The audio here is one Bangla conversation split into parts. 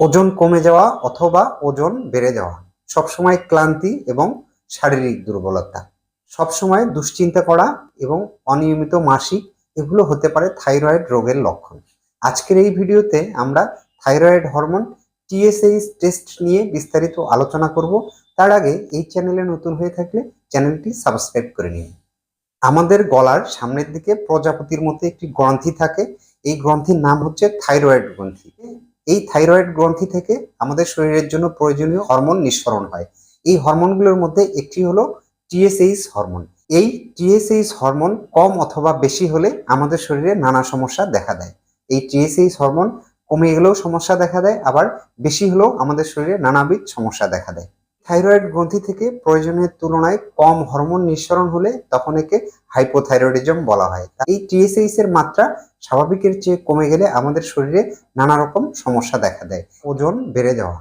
ওজন কমে যাওয়া অথবা ওজন বেড়ে যাওয়া। সবসময় ক্লান্তি এবং শারীরিক দুর্বলতা। সবসময় দুশ্চিন্তা করা এবং অনিয়মিত মাসিক এগুলো হতে পারে থাইরয়েড রোগের লক্ষণ। আজকের এই ভিডিওতে আমরা থাইরয়েড হরমোন টিএসএইচ টেস্ট নিয়ে বিস্তারিত আলোচনা করব। তার আগে এই চ্যানেলে নতুন হয়ে থাকলে চ্যানেলটি সাবস্ক্রাইব করে নিন। আমাদের গলার সামনের দিকে প্রজাপতির মতো একটি গ্রন্থি থাকে। এই গ্রন্থির নাম হচ্ছে থাইরয়েড গ্রন্থি। এই থাইরয়েড গ্রন্থি থেকে আমাদের শরীরের জন্য প্রয়োজনীয় হরমোন নিঃসরণ হয়। এই হরমোনগুলোর মধ্যে একটি হলো টিএসএইচ হরমোন। এই টিএসএইচ হরমোন কম অথবা বেশি হলে আমাদের শরীরে নানা সমস্যা দেখা দেয়। এই টিএসএইচ হরমোন কমে গেলেও সমস্যা দেখা দেয়, আবার বেশি হলেও আমাদের শরীরে নানাবিধ সমস্যা দেখা দেয়। থাইরয়েড গ্রন্থি থেকে প্রয়োজনের তুলনায় কম হরমোন নিঃসরণ হলে তখন একে হাইপোথাইরয়েডিজম বলা হয়। এই টিএসএইচ এর মাত্রা স্বাভাবিকের চেয়ে কমে গেলে আমাদের শরীরে নানা রকম সমস্যা দেখা দেয়। ওজন বেড়ে যাওয়া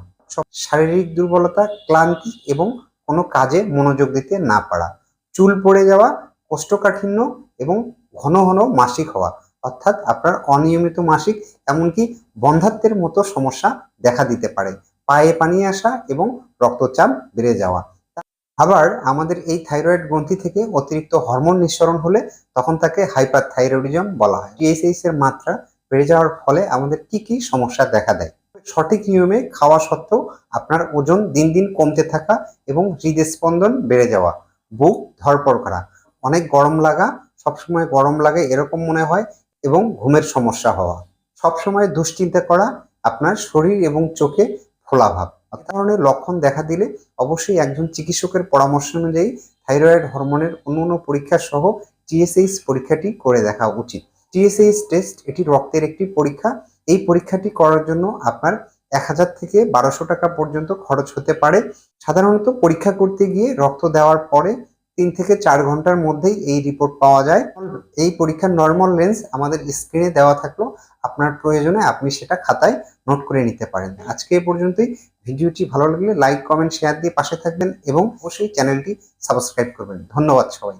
শারীরিক দুর্বলতা, ক্লান্তি এবং কোনো কাজে মনোযোগ দিতে না পারা, চুল পড়ে যাওয়া, কোষ্ঠকাঠিন্য এবং ঘন ঘন মাসিক হওয়া, অর্থাৎ আপনার অনিয়মিত মাসিক এমনকি বন্ধাত্বের মতো সমস্যা দেখা দিতে পারে। পায়ে পানি আসা এবং রক্তচাপ বেড়ে যাওয়া। আবার আমাদের এই থাইরয়েড গ্রন্থি থেকে অতিরিক্ত হরমোন নিঃসরণ হলে তখন তাকে হাইপার থাইরয়েডিজম বলা হয়। টিএসএইচ এর মাত্রা বেড়ে যাওয়ার ফলে আমাদের কি কি সমস্যা দেখা দেয়? সঠিক নিয়মে খাওয়া সত্ত্বেও আপনার ওজন দিন দিন কমতে থাকা এবং হৃদস্পন্দন বেড়ে যাওয়া, বুক ধরপড় করা, অনেক গরম লাগা, সবসময় গরম লাগে এরকম মনে হয় এবং ঘুমের সমস্যা হওয়া, সবসময় দুশ্চিন্তা করা, আপনার শরীর এবং চোখে ফোলাভাব ধরনের লক্ষণ দেখা দিলে অবশ্যই একজন চিকিৎসকের পরামর্শ অনুযায়ী থাইরয়েড হরমোনের অন্য অন্য পরীক্ষা সহ টিএসএইচ পরীক্ষাটি করে দেখা উচিত। টিএসএইচ টেস্ট এটি রক্তের একটি পরীক্ষা। এই পরীক্ষাটি করার জন্য আপনার এক হাজার থেকে বারোশো টাকা পর্যন্ত খরচ হতে পারে। সাধারণত পরীক্ষা করতে গিয়ে রক্ত দেওয়ার পরে তিন থেকে চার ঘণ্টার মধ্যেই এই রিপোর্ট পাওয়া যায়। এই পরীক্ষার নর্মাল লেন্স আমাদের স্ক্রিনে দেওয়া থাকল। আপনার প্রয়োজনে আপনি সেটা খাতায় নোট করে নিতে পারেন। আজকে এ পর্যন্তই। ভিডিওটি ভালো লাগলে লাইক কমেন্ট শেয়ার দিয়ে পাশে থাকবেন এবং অবশ্যই চ্যানেলটি সাবস্ক্রাইব করবেন। ধন্যবাদ সবাই